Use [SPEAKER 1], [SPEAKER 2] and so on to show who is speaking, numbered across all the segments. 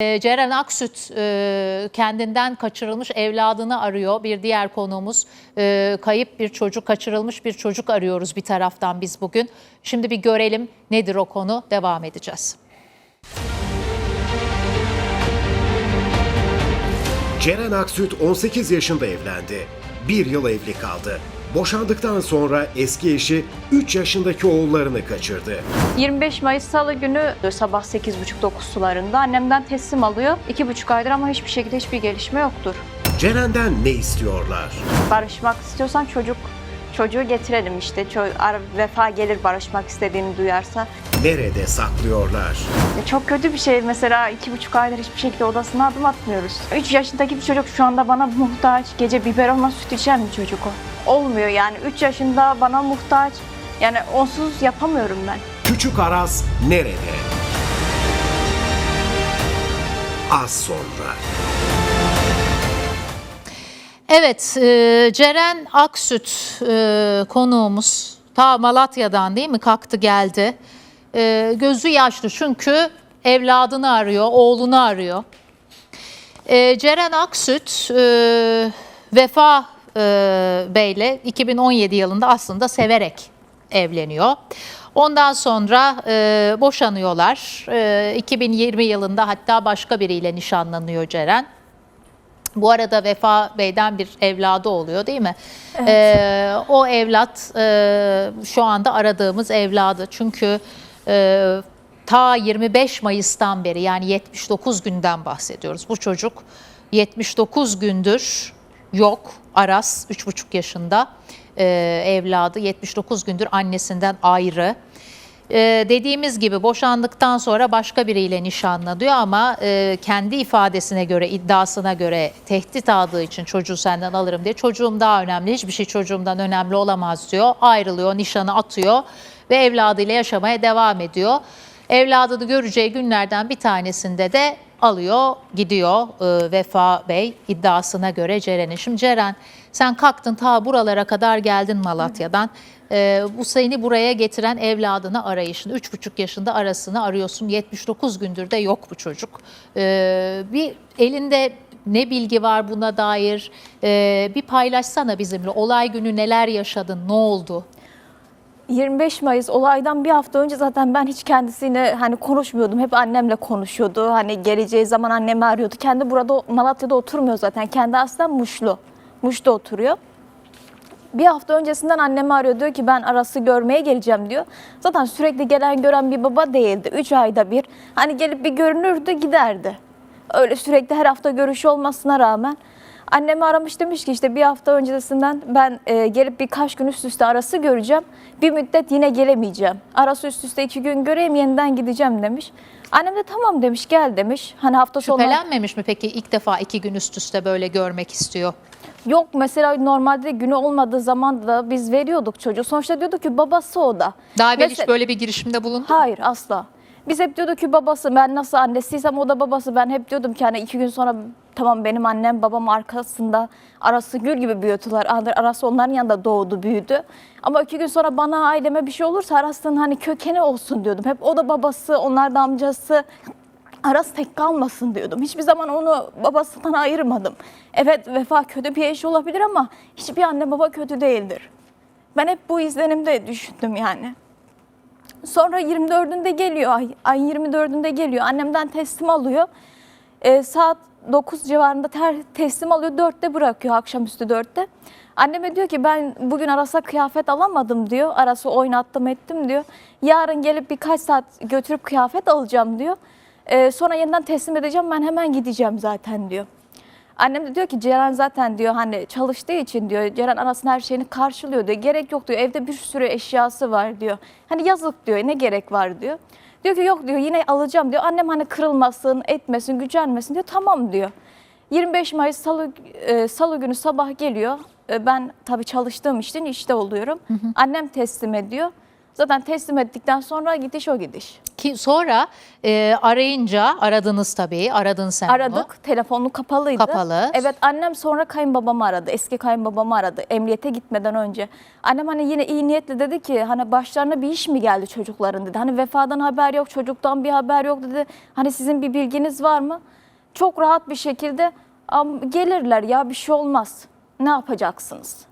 [SPEAKER 1] E, Ceren Aksüt e, kendinden kaçırılmış evladını arıyor. Bir diğer konuğumuz e, kayıp bir çocuk, kaçırılmış bir çocuk arıyoruz bir taraftan biz bugün. Şimdi bir görelim nedir o konu devam edeceğiz.
[SPEAKER 2] Ceren Aksüt 18 yaşında evlendi. Bir yıl evli kaldı. Boşandıktan sonra eski eşi 3 yaşındaki oğullarını kaçırdı.
[SPEAKER 3] 25 Mayıs Salı günü sabah 8.30-9 sularında annemden teslim alıyor. 2,5 aydır ama hiçbir şekilde hiçbir gelişme yoktur.
[SPEAKER 2] Ceren'den ne istiyorlar?
[SPEAKER 3] Barışmak istiyorsan çocuk çocuğu getirelim işte. Vefa gelir barışmak istediğini duyarsa.
[SPEAKER 2] Nerede saklıyorlar?
[SPEAKER 3] E, Çok kötü bir şey mesela 2,5 aydır hiçbir şekilde odasına adım atmıyoruz. 3 yaşındaki bir çocuk şu anda bana muhtaç. Gece biberonla süt içen bir çocuk o. Olmuyor yani 3 yaşında bana muhtaç. Yani onsuz yapamıyorum ben.
[SPEAKER 2] Küçük Aras nerede? Az sonra.
[SPEAKER 1] Evet, e, Ceren Aksüt e, konuğumuz ta Malatya'dan değil mi kalktı geldi. E, gözü yaşlı çünkü evladını arıyor, oğlunu arıyor. E, Ceren Aksüt e, Vefa e, Bey'le 2017 yılında aslında severek evleniyor. Ondan sonra e, boşanıyorlar. E, 2020 yılında hatta başka biriyle nişanlanıyor Ceren. Bu arada Vefa Bey'den bir evladı oluyor değil mi? Ee, o evlat e, şu anda aradığımız evladı. Çünkü e, ta 25 Mayıs'tan beri yani 79 günden bahsediyoruz. Bu çocuk 79 gündür yok. Aras 3,5 yaşında e, evladı 79 gündür annesinden ayrı. Ee, dediğimiz gibi boşandıktan sonra başka biriyle nişanlanıyor ama e, kendi ifadesine göre, iddiasına göre tehdit aldığı için çocuğu senden alırım diye çocuğum daha önemli, hiçbir şey çocuğumdan önemli olamaz diyor. Ayrılıyor, nişanı atıyor ve evladıyla yaşamaya devam ediyor. Evladını göreceği günlerden bir tanesinde de alıyor, gidiyor e, Vefa Bey iddiasına göre Ceren'in. Şimdi Ceren sen kalktın ta buralara kadar geldin Malatya'dan. E, bu seni buraya getiren evladını arayışın. 3,5 yaşında arasını arıyorsun. 79 gündür de yok bu çocuk. E, bir elinde ne bilgi var buna dair? E, bir paylaşsana bizimle. Olay günü neler yaşadın, ne oldu?
[SPEAKER 4] 25 Mayıs olaydan bir hafta önce zaten ben hiç kendisiyle hani konuşmuyordum. Hep annemle konuşuyordu. Hani geleceği zaman annemi arıyordu. Kendi burada Malatya'da oturmuyor zaten. Kendi aslen Muşlu. Muş'ta oturuyor. Bir hafta öncesinden annemi arıyor. Diyor ki ben Aras'ı görmeye geleceğim diyor. Zaten sürekli gelen gören bir baba değildi. 3 ayda bir. Hani gelip bir görünürdü giderdi. Öyle sürekli her hafta görüşü olmasına rağmen. Annemi aramış demiş ki işte bir hafta öncesinden ben e, gelip birkaç gün üst üste arası göreceğim. Bir müddet yine gelemeyeceğim. Arası üst üste iki gün göreyim yeniden gideceğim demiş. Annem de tamam demiş gel demiş. Hani hafta sonu
[SPEAKER 1] Şüphelenmemiş mi peki ilk defa iki gün üst üste böyle görmek istiyor?
[SPEAKER 4] Yok mesela normalde günü olmadığı zaman da biz veriyorduk çocuğu. Sonuçta diyorduk ki babası o da.
[SPEAKER 1] Daha evvel hiç
[SPEAKER 4] Mesela-
[SPEAKER 1] böyle bir girişimde bulundun mu?
[SPEAKER 4] Hayır asla. Biz hep diyorduk ki babası ben nasıl annesiysem o da babası. Ben hep diyordum ki hani iki gün sonra tamam benim annem babam arkasında arası gül gibi büyütüler. Arası onların yanında doğdu büyüdü. Ama iki gün sonra bana aileme bir şey olursa Aras'ın hani kökeni olsun diyordum. Hep o da babası onlar da amcası. Aras tek kalmasın diyordum. Hiçbir zaman onu babasından ayırmadım. Evet Vefa kötü bir eş olabilir ama hiçbir anne baba kötü değildir. Ben hep bu izlenimde düşündüm yani. Sonra 24'ünde geliyor ay, ay 24'ünde geliyor. Annemden teslim alıyor. Ee, saat 9 civarında ter, teslim alıyor. 4'te bırakıyor akşamüstü 4'te. Anneme diyor ki ben bugün Aras'a kıyafet alamadım diyor. Aras'ı oynattım ettim diyor. Yarın gelip birkaç saat götürüp kıyafet alacağım diyor. Ee, sonra yeniden teslim edeceğim ben hemen gideceğim zaten diyor. Annem de diyor ki Ceren zaten diyor hani çalıştığı için diyor Ceren anasının her şeyini karşılıyor diyor. Gerek yok diyor evde bir sürü eşyası var diyor. Hani yazık diyor ne gerek var diyor. Diyor ki yok diyor yine alacağım diyor. Annem hani kırılmasın, etmesin, gücenmesin diyor. Tamam diyor. 25 Mayıs salı, e, salı günü sabah geliyor. E, ben tabii çalıştığım için işte oluyorum. Annem teslim ediyor. Zaten teslim ettikten sonra gidiş o gidiş.
[SPEAKER 1] Ki sonra e, arayınca aradınız tabii. Aradın sen.
[SPEAKER 4] Aradık. Telefonu kapalıydı.
[SPEAKER 1] Kapalı.
[SPEAKER 4] Evet annem sonra kayınbabamı aradı. Eski kayınbabamı aradı. Emniyete gitmeden önce. Annem hani yine iyi niyetle dedi ki hani başlarına bir iş mi geldi çocukların dedi. Hani vefadan haber yok, çocuktan bir haber yok dedi. Hani sizin bir bilginiz var mı? Çok rahat bir şekilde "Am, gelirler ya bir şey olmaz. Ne yapacaksınız?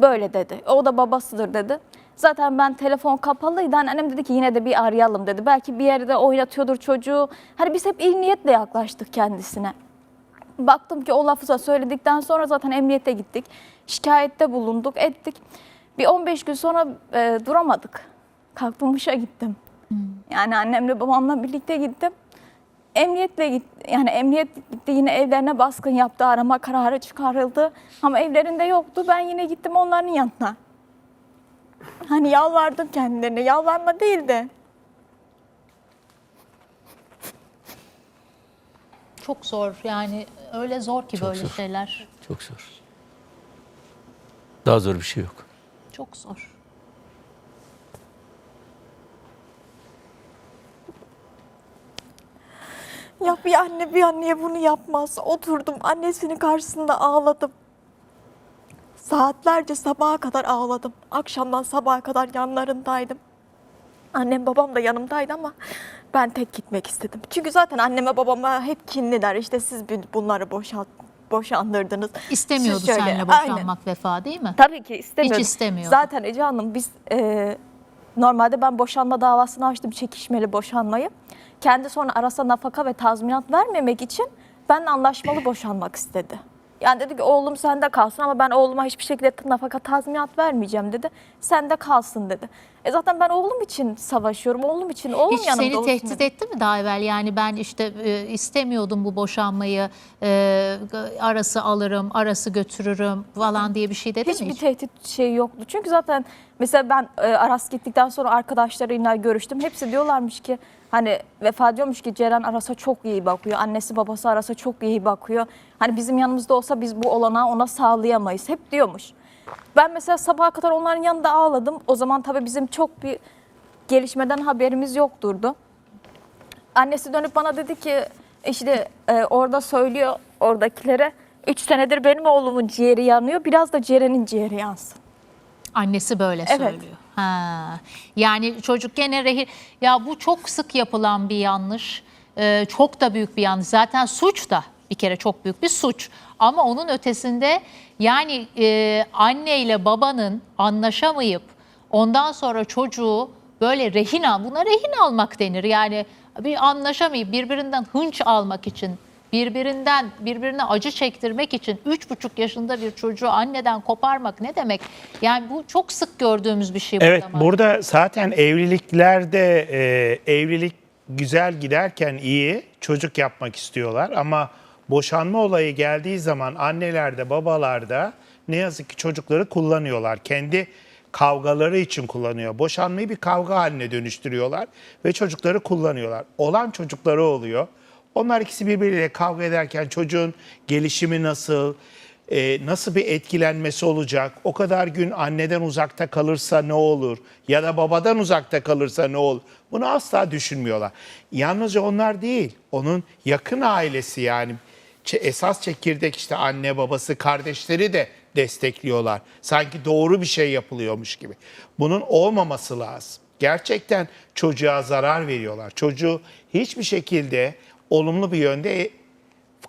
[SPEAKER 4] Böyle dedi. O da babasıdır dedi. Zaten ben telefon kapalıydı. Hani annem dedi ki yine de bir arayalım dedi. Belki bir yerde oynatıyordur çocuğu. Hani biz hep iyi niyetle yaklaştık kendisine. Baktım ki o lafı da söyledikten sonra zaten emniyete gittik. Şikayette bulunduk, ettik. Bir 15 gün sonra e, duramadık. Kalktım Muş'a gittim. Yani annemle babamla birlikte gittim. Emniyetle git, yani emniyet gitti yine evlerine baskın yaptı, arama kararı çıkarıldı. Ama evlerinde yoktu. Ben yine gittim onların yanına. Hani yalvardım kendilerine. Yalvarma değil de.
[SPEAKER 1] Çok zor yani öyle zor ki
[SPEAKER 5] Çok
[SPEAKER 1] böyle
[SPEAKER 5] zor.
[SPEAKER 1] şeyler.
[SPEAKER 5] Çok zor. Daha zor bir şey yok.
[SPEAKER 1] Çok zor.
[SPEAKER 4] Ya bir anne bir anneye bunu yapmaz. Oturdum annesinin karşısında ağladım. Saatlerce sabaha kadar ağladım. Akşamdan sabaha kadar yanlarındaydım. Annem babam da yanımdaydı ama ben tek gitmek istedim. Çünkü zaten anneme babama hep kinliler. İşte siz bunları boşalt, boşandırdınız.
[SPEAKER 1] İstemiyordu
[SPEAKER 4] şöyle-
[SPEAKER 1] seninle
[SPEAKER 4] Aynen.
[SPEAKER 1] boşanmak vefa değil mi?
[SPEAKER 4] Tabii ki istemiyorum.
[SPEAKER 1] Hiç istemiyordu.
[SPEAKER 4] Zaten Ece Hanım biz e, normalde ben boşanma davasını açtım çekişmeli boşanmayı. Kendi sonra arasa nafaka ve tazminat vermemek için benimle anlaşmalı boşanmak istedi. Yani dedi ki oğlum sende kalsın ama ben oğluma hiçbir şekilde nafaka tazminat vermeyeceğim dedi. Sende kalsın dedi. E zaten ben oğlum için savaşıyorum. Oğlum için oğlum
[SPEAKER 1] Hiç
[SPEAKER 4] yanımda
[SPEAKER 1] seni
[SPEAKER 4] olsun
[SPEAKER 1] tehdit
[SPEAKER 4] dedi.
[SPEAKER 1] etti mi daha evvel? Yani ben işte e, istemiyordum bu boşanmayı, e, arası alırım, arası götürürüm falan diye bir şey dedi mi
[SPEAKER 4] Hiçbir
[SPEAKER 1] hiç?
[SPEAKER 4] tehdit şeyi yoktu. Çünkü zaten mesela ben e, Aras gittikten sonra arkadaşlarıyla görüştüm. Hepsi diyorlarmış ki hani vefa diyormuş ki Ceren Aras'a çok iyi bakıyor. Annesi babası Aras'a çok iyi bakıyor. Hani bizim yanımızda olsa biz bu olanağı ona sağlayamayız. Hep diyormuş. Ben mesela sabaha kadar onların yanında ağladım. O zaman tabii bizim çok bir gelişmeden haberimiz yokturdu. Annesi dönüp bana dedi ki işte e, orada söylüyor oradakilere 3 senedir benim oğlumun ciğeri yanıyor. Biraz da Ceren'in ciğeri yansın.
[SPEAKER 1] Annesi böyle
[SPEAKER 4] Evet.
[SPEAKER 1] söylüyor. Ha. Yani çocuk gene rehin. Ya bu çok sık yapılan bir yanlış. Ee, çok da büyük bir yanlış. Zaten suç da bir kere çok büyük bir suç. Ama onun ötesinde yani e, anne ile babanın anlaşamayıp ondan sonra çocuğu böyle rehin al. Buna rehin almak denir. Yani bir anlaşamayıp birbirinden hınç almak için birbirinden birbirine acı çektirmek için üç buçuk yaşında bir çocuğu anneden koparmak ne demek? Yani bu çok sık gördüğümüz bir şey.
[SPEAKER 6] Evet
[SPEAKER 1] burada
[SPEAKER 6] burada zaten evliliklerde e, evlilik güzel giderken iyi çocuk yapmak istiyorlar ama boşanma olayı geldiği zaman annelerde babalarda ne yazık ki çocukları kullanıyorlar. Kendi kavgaları için kullanıyor. Boşanmayı bir kavga haline dönüştürüyorlar ve çocukları kullanıyorlar. Olan çocukları oluyor. Onlar ikisi birbiriyle kavga ederken çocuğun gelişimi nasıl, e, nasıl bir etkilenmesi olacak? O kadar gün anneden uzakta kalırsa ne olur? Ya da babadan uzakta kalırsa ne olur? Bunu asla düşünmüyorlar. Yalnızca onlar değil, onun yakın ailesi yani esas çekirdek işte anne babası kardeşleri de destekliyorlar. Sanki doğru bir şey yapılıyormuş gibi. Bunun olmaması lazım. Gerçekten çocuğa zarar veriyorlar. Çocuğu hiçbir şekilde olumlu bir yönde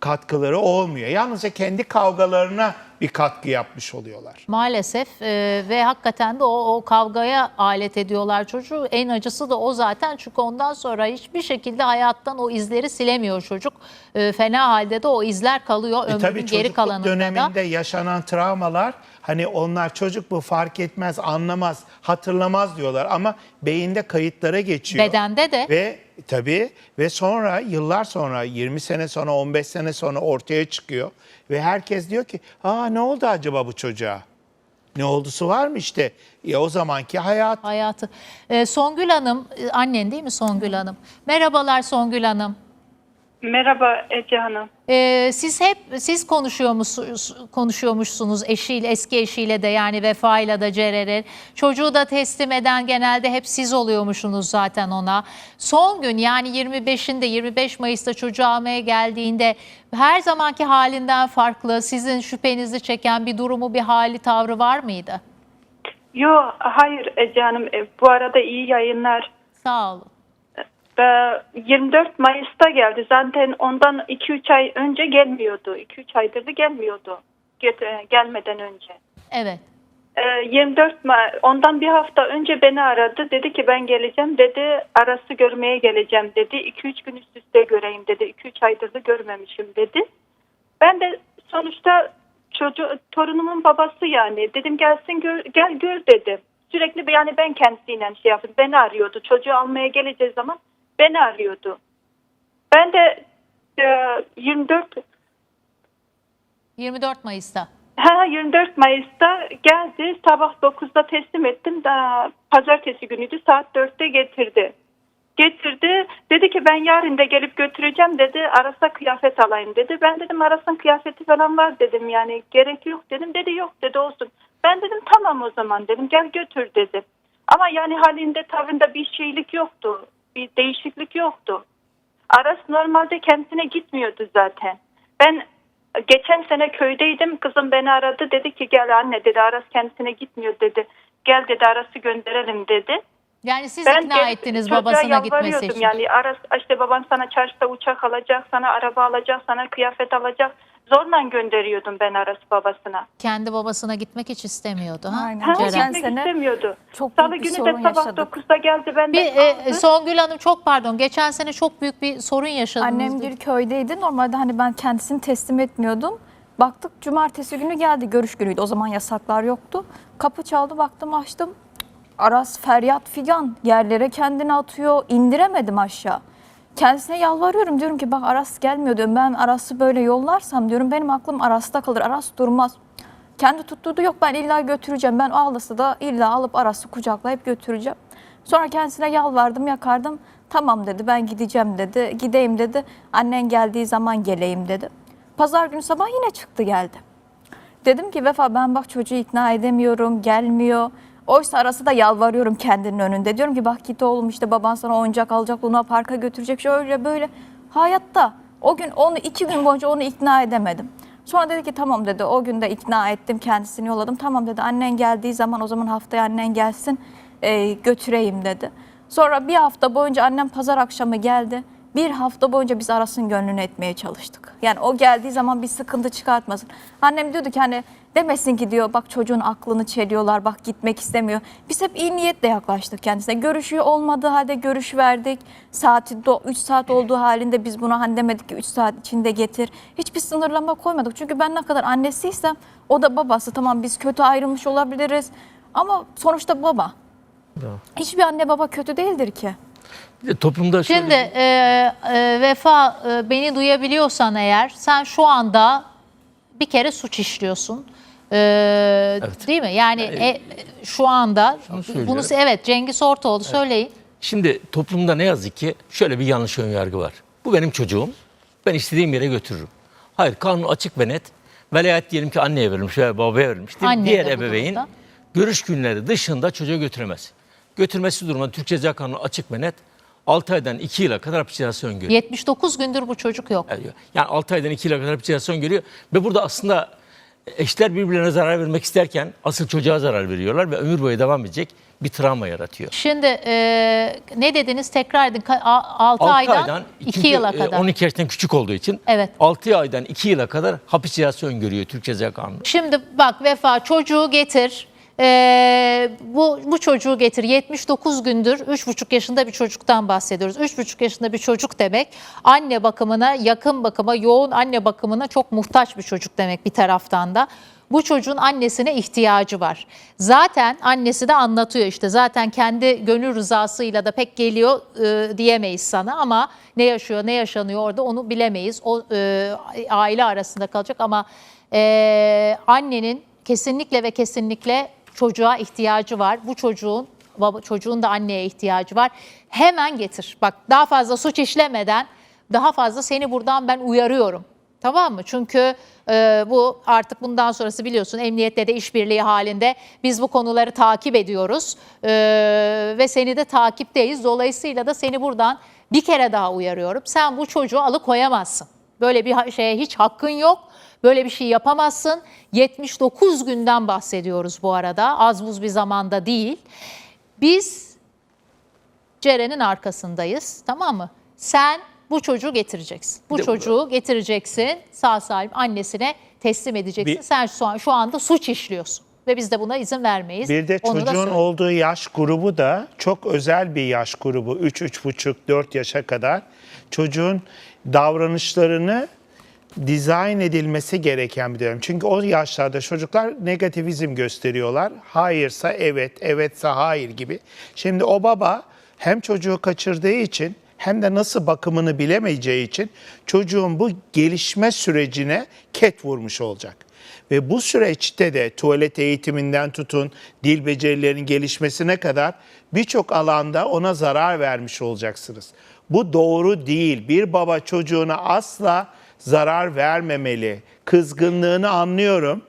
[SPEAKER 6] katkıları olmuyor. Yalnızca kendi kavgalarına bir katkı yapmış oluyorlar.
[SPEAKER 1] Maalesef e, ve hakikaten de o, o kavgaya alet ediyorlar çocuğu. En acısı da o zaten çünkü ondan sonra hiçbir şekilde hayattan o izleri silemiyor çocuk. E, fena halde de o izler kalıyor
[SPEAKER 6] E
[SPEAKER 1] ömrünün
[SPEAKER 6] tabii
[SPEAKER 1] geri kalanında
[SPEAKER 6] döneminde
[SPEAKER 1] da.
[SPEAKER 6] yaşanan travmalar hani onlar çocuk bu fark etmez, anlamaz, hatırlamaz diyorlar ama beyinde kayıtlara geçiyor.
[SPEAKER 1] Bedende de.
[SPEAKER 6] Ve tabii ve sonra yıllar sonra 20 sene sonra 15 sene sonra ortaya çıkıyor ve herkes diyor ki aa ne oldu acaba bu çocuğa? Ne oldusu var mı işte? Ya o zamanki hayat.
[SPEAKER 5] Merhaba Ece Hanım.
[SPEAKER 1] Ee, siz hep siz konuşuyormuşsunuz, konuşuyormuşsunuz eşiyle, eski eşiyle de yani Vefa'yla da Cerer'in. Çocuğu da teslim eden genelde hep siz oluyormuşsunuz zaten ona. Son gün yani 25'inde 25 Mayıs'ta çocuğu almaya geldiğinde her zamanki halinden farklı, sizin şüphenizi çeken bir durumu, bir hali, tavrı var mıydı?
[SPEAKER 5] Yo hayır Ece Hanım E, bu arada iyi yayınlar.
[SPEAKER 1] Sağ olun.
[SPEAKER 5] Ee, 24 Mayıs'ta geldi. Zaten ondan 2-3 ay önce gelmiyordu. 2-3 aydır da gelmiyordu. E, Gelmeden önce.
[SPEAKER 1] Evet.
[SPEAKER 5] Ee, 24 Ma- ondan bir hafta önce beni aradı. Dedi ki ben geleceğim dedi. Arası görmeye geleceğim dedi. 2-3 gün üst üste göreyim dedi. 2-3 aydır da görmemişim dedi. Ben de sonuçta çocuğu torunumun babası yani. Dedim gelsin gör, gel gör dedim. Sürekli yani ben kendisiyle şey yaptım. Beni arıyordu. Çocuğu almaya geleceği zaman beni arıyordu. Ben de e, 24
[SPEAKER 1] 24 Mayıs'ta.
[SPEAKER 5] Ha 24 Mayıs'ta geldi. Sabah 9'da teslim ettim. Daha pazartesi günüydü. Saat 4'te getirdi. Getirdi. Dedi ki ben yarın da gelip götüreceğim dedi. Arasa kıyafet alayım dedi. Ben dedim arasın kıyafeti falan var dedim. Yani gerek yok dedim. Dedi yok dedi olsun. Ben dedim tamam o zaman dedim. Gel götür dedim. Ama yani halinde tavrında bir şeylik yoktu. Bir değişiklik yoktu. Aras normalde kendisine gitmiyordu zaten. Ben geçen sene köydeydim. Kızım beni aradı. Dedi ki gel anne dedi. Aras kendisine gitmiyor dedi. Gel dedi Aras'ı gönderelim dedi.
[SPEAKER 1] Yani siz
[SPEAKER 5] Ben
[SPEAKER 1] ikna ettiniz babasına gitmesi için.
[SPEAKER 5] Yani Aras işte baban sana çarşıda uçak alacak, sana araba alacak, sana kıyafet alacak. Zorla gönderiyordum ben Aras babasına.
[SPEAKER 1] Kendi babasına gitmek hiç istemiyordu. Ha?
[SPEAKER 4] Aynen.
[SPEAKER 5] Ha,
[SPEAKER 4] Geçen
[SPEAKER 5] gitmek
[SPEAKER 4] sene
[SPEAKER 5] istemiyordu.
[SPEAKER 4] çok
[SPEAKER 5] Salı
[SPEAKER 4] büyük bir
[SPEAKER 5] günü de
[SPEAKER 4] sorun
[SPEAKER 5] sabah
[SPEAKER 4] yaşadık.
[SPEAKER 5] 9'da geldi ben de
[SPEAKER 1] Bir e,
[SPEAKER 5] aldı.
[SPEAKER 1] Songül Hanım çok pardon. Geçen sene çok büyük bir sorun yaşadınız.
[SPEAKER 4] Annem bir köydeydi. Normalde hani ben kendisini teslim etmiyordum. Baktık cumartesi günü geldi. Görüş günüydü. O zaman yasaklar yoktu. Kapı çaldı baktım açtım. Aras feryat figan yerlere kendini atıyor. indiremedim aşağı. Kendisine yalvarıyorum diyorum ki bak Aras gelmiyor diyorum. Ben Aras'ı böyle yollarsam diyorum benim aklım Aras'ta kalır. Aras durmaz. Kendi tutturdu yok ben illa götüreceğim. Ben ağlasa da illa alıp Aras'ı kucaklayıp götüreceğim. Sonra kendisine yalvardım yakardım. Tamam dedi ben gideceğim dedi. Gideyim dedi. Annen geldiği zaman geleyim dedi. Pazar günü sabah yine çıktı geldi. Dedim ki Vefa ben bak çocuğu ikna edemiyorum gelmiyor. Oysa arası da yalvarıyorum kendinin önünde. Diyorum ki bak git oğlum işte baban sana oyuncak alacak Luna Park'a götürecek şöyle böyle. Hayatta o gün onu iki gün boyunca onu ikna edemedim. Sonra dedi ki tamam dedi o gün de ikna ettim kendisini yolladım. Tamam dedi annen geldiği zaman o zaman haftaya annen gelsin e, götüreyim dedi. Sonra bir hafta boyunca annem pazar akşamı geldi. Bir hafta boyunca biz arasın gönlünü etmeye çalıştık. Yani o geldiği zaman bir sıkıntı çıkartmasın. Annem diyordu ki hani demesin ki diyor bak çocuğun aklını çeliyorlar bak gitmek istemiyor. Biz hep iyi niyetle yaklaştık kendisine. Görüşüyor olmadığı halde görüş verdik. Saati 3 saat olduğu halinde biz buna hani demedik ki 3 saat içinde getir. Hiçbir sınırlama koymadık. Çünkü ben ne kadar annesiysem o da babası. Tamam biz kötü ayrılmış olabiliriz. Ama sonuçta baba. Hiçbir anne baba kötü değildir ki.
[SPEAKER 7] Bir de Toplumda şöyle
[SPEAKER 1] Şimdi e, e, Vefa e, beni duyabiliyorsan eğer sen şu anda bir kere suç işliyorsun. E, Değil mi? Yani e, şu anda bunu evet Cengiz Ortaoğlu söyleyin.
[SPEAKER 7] Şimdi toplumda ne yazık ki şöyle bir yanlış ön yargı var. Bu benim çocuğum. Ben istediğim yere götürürüm. Hayır kanun açık ve net. Velayet diyelim ki anneye verilmiş veya babaya verilmiş.
[SPEAKER 1] Anne
[SPEAKER 7] Diğer ebeveyn
[SPEAKER 1] durumda.
[SPEAKER 7] görüş günleri dışında çocuğu götüremez. Götürmesi durumunda Türk Ceza Kanunu açık ve net. 6 aydan 2 yıla kadar hapis cezası öngörüyor.
[SPEAKER 1] 79 gündür bu çocuk yok.
[SPEAKER 7] Yani 6 aydan 2 yıla kadar hapis cezası öngörüyor. Ve burada aslında eşler birbirlerine zarar vermek isterken asıl çocuğa zarar veriyorlar ve ömür boyu devam edecek bir travma yaratıyor.
[SPEAKER 1] Şimdi e, ne dediniz tekrar edin 6
[SPEAKER 7] 6
[SPEAKER 1] aydan 2
[SPEAKER 7] çünkü,
[SPEAKER 1] yıla kadar.
[SPEAKER 7] 12 yaştan küçük olduğu için
[SPEAKER 1] Evet.
[SPEAKER 7] 6 aydan 2 yıla kadar hapis cezası öngörüyor Türk Ceza Kanunu.
[SPEAKER 1] Şimdi bak Vefa çocuğu getir. Ee, bu, bu çocuğu getir. 79 gündür 3,5 yaşında bir çocuktan bahsediyoruz. 3,5 yaşında bir çocuk demek anne bakımına, yakın bakıma, yoğun anne bakımına çok muhtaç bir çocuk demek bir taraftan da. Bu çocuğun annesine ihtiyacı var. Zaten annesi de anlatıyor işte zaten kendi gönül rızasıyla da pek geliyor e, diyemeyiz sana ama ne yaşıyor ne yaşanıyor orada onu bilemeyiz. O e, aile arasında kalacak ama e, annenin kesinlikle ve kesinlikle çocuğa ihtiyacı var. Bu çocuğun baba çocuğun da anneye ihtiyacı var. Hemen getir. Bak daha fazla suç işlemeden Daha fazla seni buradan ben uyarıyorum. Tamam mı? Çünkü e, bu artık bundan sonrası biliyorsun emniyetle de işbirliği halinde biz bu konuları takip ediyoruz E, ve seni de takipteyiz. Dolayısıyla da seni buradan bir kere daha uyarıyorum. Sen bu çocuğu alıkoyamazsın. Böyle bir şeye hiç hakkın yok. Böyle bir şey yapamazsın. 79 günden bahsediyoruz bu arada. Az buz bir zamanda değil. Biz Ceren'in arkasındayız. Tamam mı? Sen bu çocuğu getireceksin. Bu çocuğu getireceksin. Sağ salim annesine teslim edeceksin.
[SPEAKER 6] Bir-
[SPEAKER 1] Sen şu, an, şu anda suç işliyorsun. Ve biz de buna izin vermeyiz.
[SPEAKER 6] Bir de
[SPEAKER 1] Onu
[SPEAKER 6] çocuğun olduğu yaş grubu da çok özel bir yaş grubu. 3, 3,5, 4 yaşa kadar. Çocuğun davranışlarını dizayn edilmesi gereken bir dönem. Çünkü o yaşlarda çocuklar negativizm gösteriyorlar. Hayırsa evet, evetse hayır gibi. Şimdi o baba hem çocuğu kaçırdığı için hem de nasıl bakımını bilemeyeceği için çocuğun bu gelişme sürecine ket vurmuş olacak. Ve bu süreçte de tuvalet eğitiminden tutun dil becerilerinin gelişmesine kadar birçok alanda ona zarar vermiş olacaksınız. Bu doğru değil. Bir baba çocuğuna asla zarar vermemeli. Kızgınlığını anlıyorum.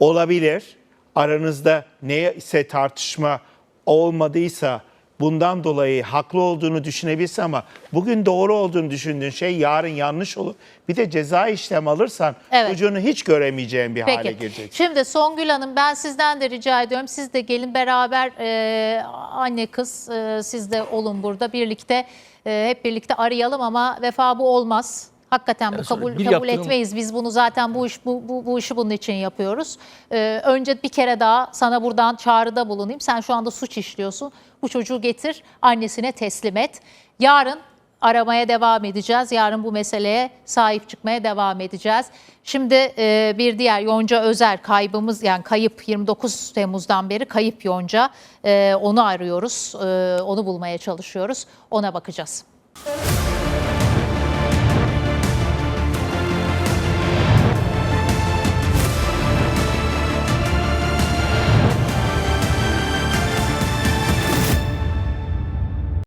[SPEAKER 6] Olabilir. Aranızda neyse tartışma olmadıysa bundan dolayı haklı olduğunu düşünebilirsin ama bugün doğru olduğunu düşündüğün şey yarın yanlış olur. Bir de ceza işlem alırsan
[SPEAKER 1] Evet.
[SPEAKER 6] çocuğunu hiç göremeyeceğin bir hale
[SPEAKER 1] Peki.
[SPEAKER 6] geleceksin.
[SPEAKER 1] Şimdi Songül Hanım ben sizden de rica ediyorum. Siz de gelin beraber e, anne kız e, siz de olun burada birlikte e, hep birlikte arayalım ama vefa bu olmaz. Hakikaten bu
[SPEAKER 7] Yani
[SPEAKER 1] kabul
[SPEAKER 7] bir
[SPEAKER 1] kabul
[SPEAKER 7] yaptığım-
[SPEAKER 1] etmeyiz. Biz bunu zaten bu iş bu, bu, bu işi bunun için yapıyoruz. E, önce bir kere daha sana buradan çağrıda bulunayım. Sen şu anda suç işliyorsun. Bu çocuğu getir annesine teslim et. Yarın aramaya devam edeceğiz. Yarın bu meseleye sahip çıkmaya devam edeceğiz. Şimdi e, bir diğer Yonca Özer kaybımız yani kayıp 29 Temmuz'dan beri kayıp Yonca. E, onu arıyoruz. E, onu bulmaya çalışıyoruz. Ona bakacağız.